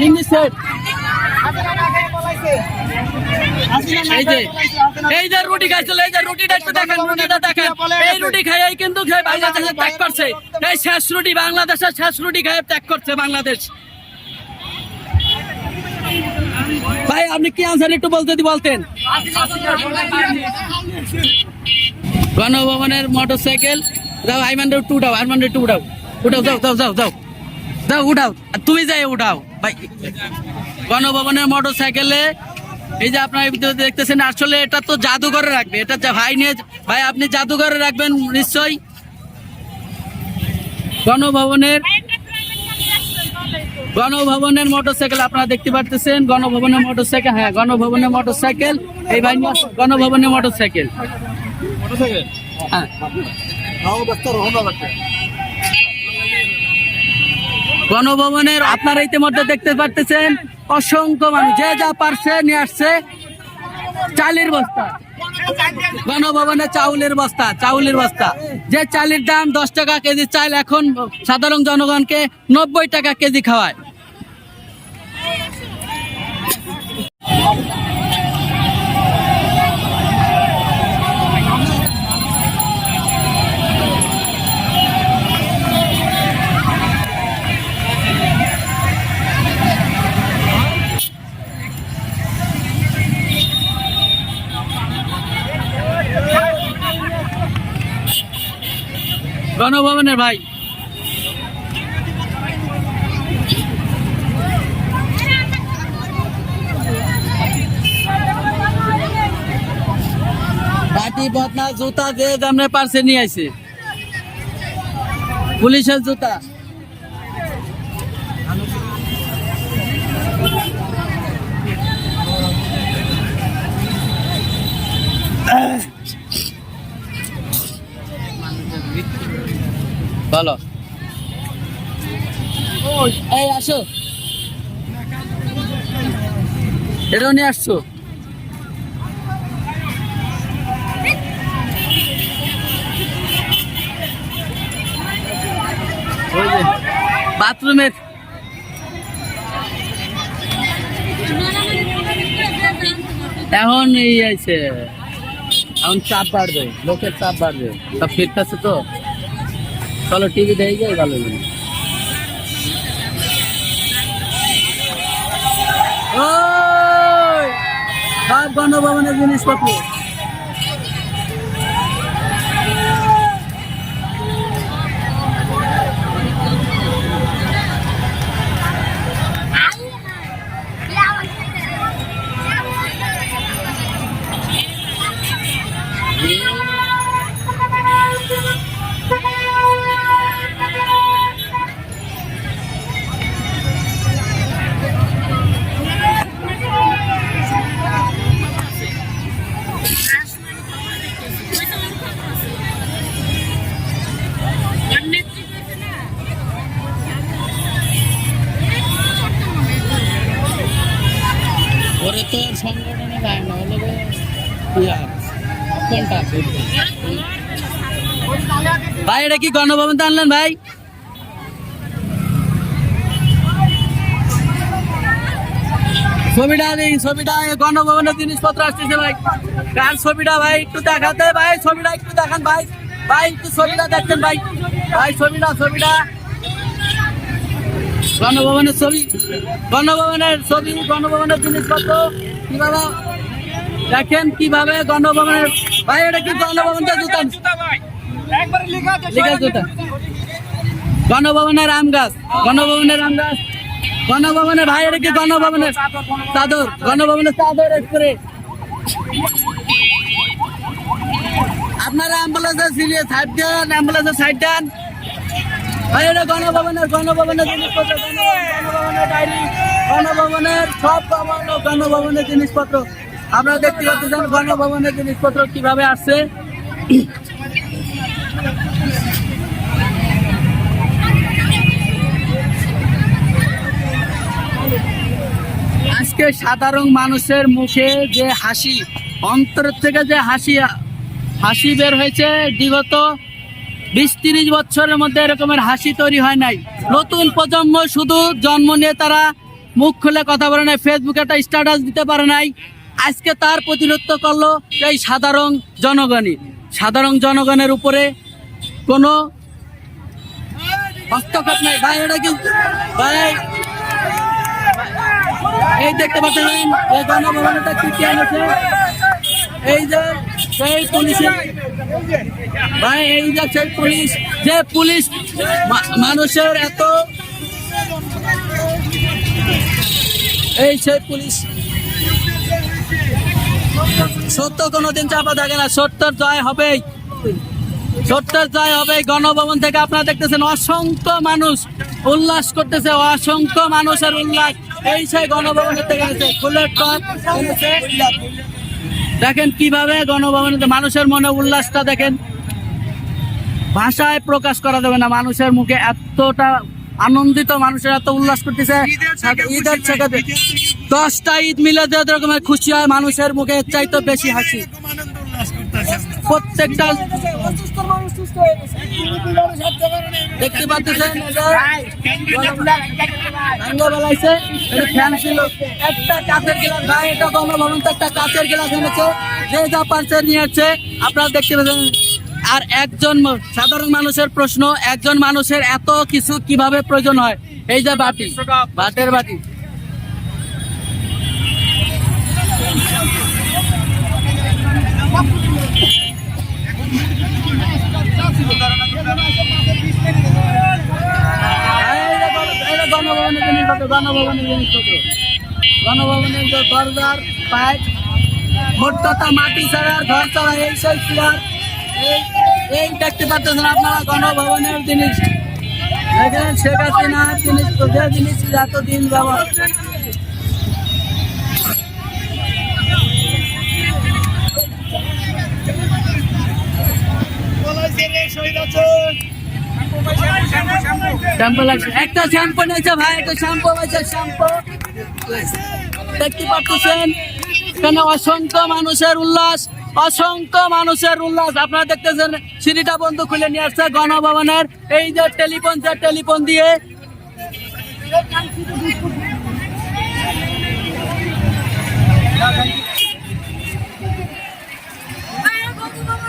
Hindi set এই যে রুটি খাইছিল এই যে রুটিটা একটু দেখেন, রুটিটা দেখেন। এই রুটি খাইয়াই কিন্তু বাংলাদেশে ত্যাগ করছে। এই শেষ রুটি বাংলাদেশের শেষ রুটি খেয়ে ত্যাগ করছে বাংলাদেশ। ভাই, আপনি কি আনসার একটু বলতে বলতেন? গণভবনের মোটর সাইকেল যাও আইমান টু উঠাও আইমান টু উঠাও। উঠাও, যাও যাও যাও যাও। যাও, উঠাও। তুমি যাই, উঠাও। গণভবনের মোটর সাইকেলে এই যে আপনার দেখতেছেন আসলে এটা তো জাদুঘরে রাখবে। এটা যা ভাই নিয়ে ভাই আপনি জাদুঘরে রাখবেন নিশ্চয়ই? গণভবনের গণভবনের মোটরসাইকেল আপনারা দেখতে পারতেছেন গণভবনের মোটরসাইকেল হ্যাঁ গণভবনের মোটরসাইকেল। এই ভাই গণভবনের মোটরসাইকেল। হ্যাঁ। গণভবনের আপনারা ইতিমধ্যে দেখতে পারতেছেন, অসংখ্য মানুষ, যে যা পারছে নিয়ে আসছে। চালের বস্তা। গণভবনে চাউলের বস্তা চাউলের বস্তা। যে চালের দাম দশ টাকা কেজি চাল এখন সাধারণ জনগণকে নব্বই টাকা কেজি খাওয়ায়। গণভবনের ভাই। জুতা যে দামে পারছে নিয়ে আইছে। পুলিশের জুতা। বলো এই, আসো। এটাও নিয়ে আসছো? বাথরুমের। এখন এই আছে এখন চাপ বাড়বে, লোকের চাপ বাড়বে। সব ফিরতেছে তো? চলো টিভি দেখে যাই ভালো লাগে। সব গণভবনের জিনিসপত্র। সংগঠনে যায় না হলে ভাই, এটা কি গণভবন আনলেন ভাই? ছবিটা নেই ছবিটা গণভবনের জিনিসপত্র আসতেছে ভাই। কার ছবিটা ভাই, একটু দেখাতে ভাই, ছবিটা একটু দেখান ভাই। ভাই, একটু ছবিটা দেখছেন ভাই। ভাই, ছবিটা ছবিটা। গণভবনের ছবি গণভবনের ছবি, গণভবনের জিনিসপত্র। কীভাবে? দেখেন কীভাবে গণভবনের ভাই এটা কি গণভবনটা জুতা? লিখা জুতা। গণভবনের আম গাছ গণভবনের আম গাছ। গণভবনের ভাই এটা কি গণভবনের চাদর? গণভবনের চাদর করে আপনারা অ্যাম্বুলেন্সের সিরিয়ে সাইড দেন অ্যাম্বুলেন্সের সাইড দেন। ভাই এটা গণভবনের গণভবনের গণভবনের ডায়েরি গণভবনের সব গণ- গণভবনের জিনিসপত্র। আপনারা দেখতে পাচ্ছেন গণভবনের জিনিসপত্র কীভাবে আসছে। আজকে সাধারণ মানুষের মুখে যে হাসি, অন্তর থেকে যে হাসি হাসি বের হয়েছে, বিগত বিশ তিরিশ বছরের মধ্যে এরকমের হাসি তৈরি হয় নাই। নতুন প্রজন্ম শুধু জন্ম নিয়ে তারা মুখ খুলে কথা বলে নাই ফেসবুকে একটা স্ট্যাটাস দিতে পারে নাই। আজকে তার প্রতিনিধিত্ব করল এই সাধারণ জনগণই। সাধারণ জনগণের উপরে কোনো হস্তক্ষেপ নাই। ভাই, এটা কি? ভাই, এই দেখতে পাচ্ছেন, এই গণভবনটা কি কি এনেছে? এই যে সেই পুলিশের ভাই, এই যে সেই পুলিশ, যে পুলিশ মানুষের এত এই সেই পুলিশ। সত্য কোনোদিন চাপা থাকে না। সত্যর জয় হবেই। সত্যের জয় হবে গণভবন থেকে আপনারা দেখতেছেন অসংখ্য মানুষ উল্লাস করতেছে, অসংখ্য মানুষের উল্লাস। এই সেই গণভবনের থেকে ফুলের দেখেন কীভাবে গণভবনে মানুষের মনে উল্লাসটা দেখেন। ভাষায় প্রকাশ করা যাবে না, মানুষের মুখে এতটা আনন্দিত মানুষের এত উল্লাস করতেছে। ঈদের থেকে দশটা ঈদ মিলে যে রকমের খুশি হয় মানুষের মুখে এর চাইতে বেশি হাসি। প্রত্যেকটা দেখতে পাচ্ছেন ফ্যান ছিল। একটা কাঁচের গিলাস ভাই এটা গণভবন একটা কাঁচের গিলাস এনেছে। যে যা পারছে নিয়েছে। আপনারা দেখতে পাচ্ছেন আর একজন সাধারণ মানুষের প্রশ্ন, একজন মানুষের এত কিছু কীভাবে প্রয়োজন হয়? এই যে বাটি ভাতের বাটি। গণভবনের জিনিসপত্র, গণভবনের পাইপ মোট কথা মাটি ছাড়া আর ঘর ছাড়া, এই চেয়ার। এই দেখতে পাচ্ছেন আপনারা গণভবনের জিনিস। দেখেন শেখ হাসিনার জিনিস তো যে জিনিস এতদিন ব্যবহার। শ্যাম্পু লাগছে একটা শ্যাম্পু নিয়েছে ভাই, একটা শ্যাম্পু আছে শ্যাম্পু দেখতে পাচ্ছেন? এখানে অসংখ্য মানুষের উল্লাস। অসংখ্য মানুষের উল্লাস। আপনারা দেখতেছেন সিঁড়িটা বন্ধ খুলে নিয়ে আসছে গণভবনের। এই যে টেলিফোন যে টেলিফোন দিয়ে।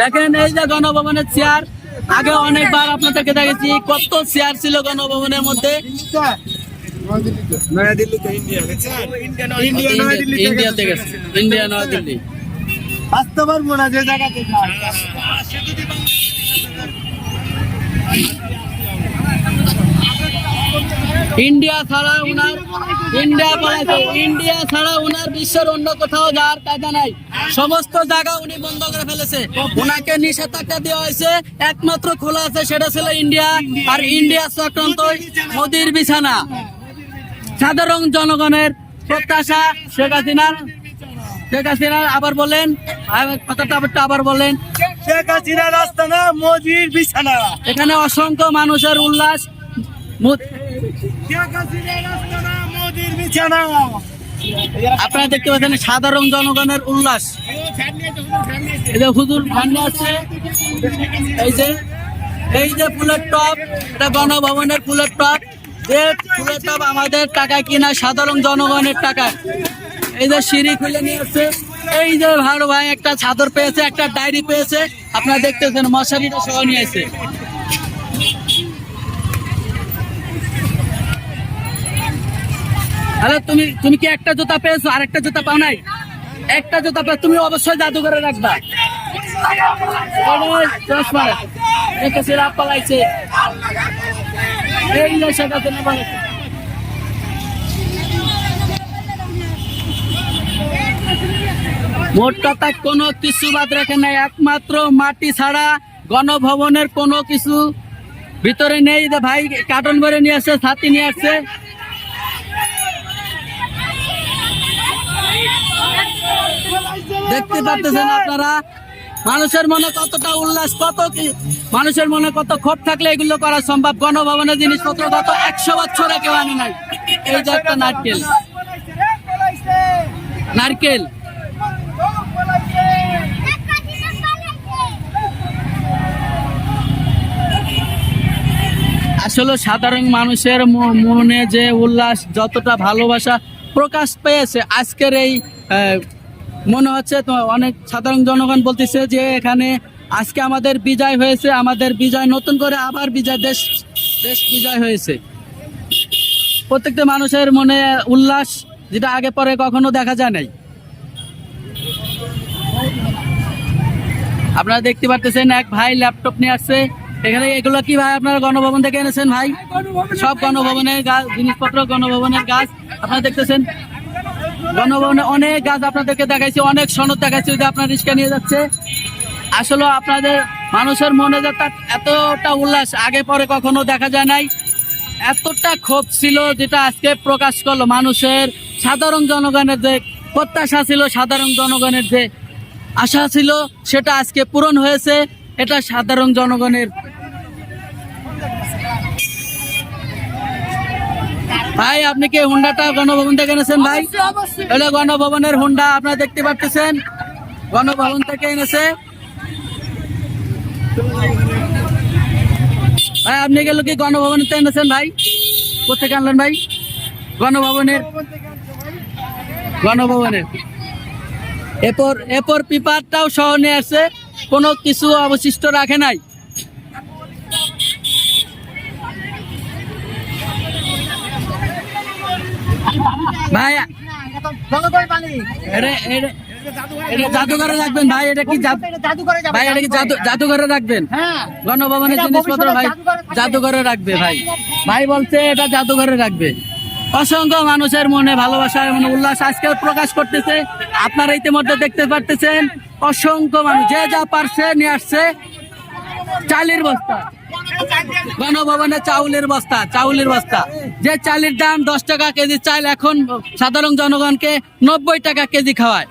দেখেন এই যে গণভবনের চেয়ার। আগে অনেকবার আপনাদেরকে দেখেছি কত চেয়ার ছিল গণভবনের মধ্যে। ইন্ডিয়া। ইন্ডিয়াতে গেছে ইন্ডিয়া নয়াদিল্লি। আসতে পারব না যে জায়গাতে ইন্ডিয়া ছাড়া উনার ইন্ডিয়া বলাছে, ইন্ডিয়া ছাড়া উনার বিশ্বের অন্য কোথাও যাওয়ার কায়দা নাই। সমস্ত জায়গা উনি বন্ধ করে ফেলেছে। ওনাকে নিষেধাজ্ঞা দেওয়া হয়েছে। একমাত্র খোলা আছে, সেটা ছিল ইন্ডিয়া। আর ইন্ডিয়া চক্রান্ত মোদির বিছানা। সাধারণ জনগণের প্রত্যাশা শেখ হাসিনার শেখ হাসিনা আবার বলেন কথাটা আবার- আবার বলেন। শেখ হাসিনা রাস্তা না মোদির বিছানা। এখানে অসংখ্য মানুষের উল্লাস। আপনারা দেখতে পাচ্ছেন সাধারণ জনগণের উল্লাস। এই যে হুজুর সামনে আছে। এই যে এই যে ফুলের টপ এটা গণভবনের ফুলের টপ যে ফুলের টপ আমাদের টাকা কিনা সাধারণ জনগণের টাকা এই যে সিঁড়ি খুলে নিয়ে আসছে। এই যে ভালো ভাই, একটা চাদর পেয়েছে, একটা ডায়েরি পেয়েছে। আপনারা দেখতেছেন, মশারিটা সহ নিয়ে এসে হ্যালো তুমি তুমি কি একটা জুতা পেয়েছ? আর একটা জুতা পাও নাই? একটা জুতা পেয়ে তুমি অবশ্যই জাদুঘরে রাখবা। একটা সিরাপ পালাইছে। এই যে শেখ হাসিনা মোট কথা কোনো কিছু বাদ রাখে নাই। একমাত্র মাটি ছাড়া গণভবনের কোনো কিছু ভিতরে নেই যে ভাই, কার্টন ভরে নিয়ে আসছে, ছাতি নিয়ে আসছে। দেখতে পাচ্ছেন আপনারা, মানুষের মনে কতটা উল্লাস, কত কি, মানুষের মনে কত ক্ষোভ থাকলে এগুলো করা সম্ভব? গণভবনের জিনিসপত্র গত একশো বছরে কেউ আনে নাই। এই যে একটা নারকেল। নারকেল। আসলে সাধারণ মানুষের মনে যে উল্লাস, যতটা ভালোবাসা প্রকাশ পেয়েছে। আজকের এই মনে হচ্ছে তো অনেক সাধারণ জনগণ বলতেছে যে এখানে আজকে আমাদের বিজয় হয়েছে, আমাদের বিজয় নতুন করে আবার বিজয়, দেশ দেশ বিজয় হয়েছে। প্রত্যেকটা মানুষের মনে উল্লাস, যেটা আগে পরে কখনো দেখা যায় নাই। আপনারা দেখতে পারতেছেন, এক ভাই ল্যাপটপ নিয়ে আসছে। এখানে এগুলো কি ভাই আপনারা গণভবন থেকে এনেছেন ভাই? সব গণভবনের গাছ জিনিসপত্র গণভবনের গাছ আপনারা দেখতেছেন? গণভবনে অনেক গাছ আপনাদেরকে দেখাইছি অনেক সনদ দেখাইছি যে আপনার রিক্সা নিয়ে যাচ্ছে। আসলে আপনাদের মানুষের মনে যে তার এতটা উল্লাস আগে পরে কখনো দেখা যায় নাই। এতটা ক্ষোভ ছিল যেটা আজকে প্রকাশ করল মানুষের। সাধারণ জনগণের যে প্রত্যাশা ছিল সাধারণ জনগণের যে আশা ছিল সেটা আজকে পূরণ হয়েছে। এটা সাধারণ জনগণের ভাই আপনি কি হুন্ডাটা গণভবন থেকে এনেছেন ভাই? এটা গণভবনের হুন্ডা আপনারা দেখতে পাচ্ছেন গণভবন থেকে এনেছে। ভাই আপনি গেল কি গণভবনেতে এনেছেন ভাই? কোথেকে আনলেন ভাই? গণভবনের। গণভবনের। এরপর এরপর পেপারটাও সহ নিয়ে আসছে। কোনো কিছু অবশিষ্ট রাখে নাই। ভাই এটা জাদুঘরে রাখবেন ভাই এটা কি ভাই এটা কি জাদু জাদুঘরে রাখবেন? গণভবনের জিনিসপত্র ভাই জাদুঘরে রাখবে ভাই। ভাই বলছে এটা জাদুঘরে রাখবে। অসংখ্য মানুষের মনে ভালোবাসা মনে উল্লাস আজকে প্রকাশ করতেছে। আপনারা ইতিমধ্যে দেখতে পারতেছেন অসংখ্য মানুষ যে যা পারছে নিয়ে আসছে। চালের বস্তা। গণভবনে চাউলের বস্তা চাউলের বস্তা। যে চালের দাম দশ টাকা কেজি চাল এখন সাধারণ জনগণকে নব্বই টাকা কেজি খাওয়ায়।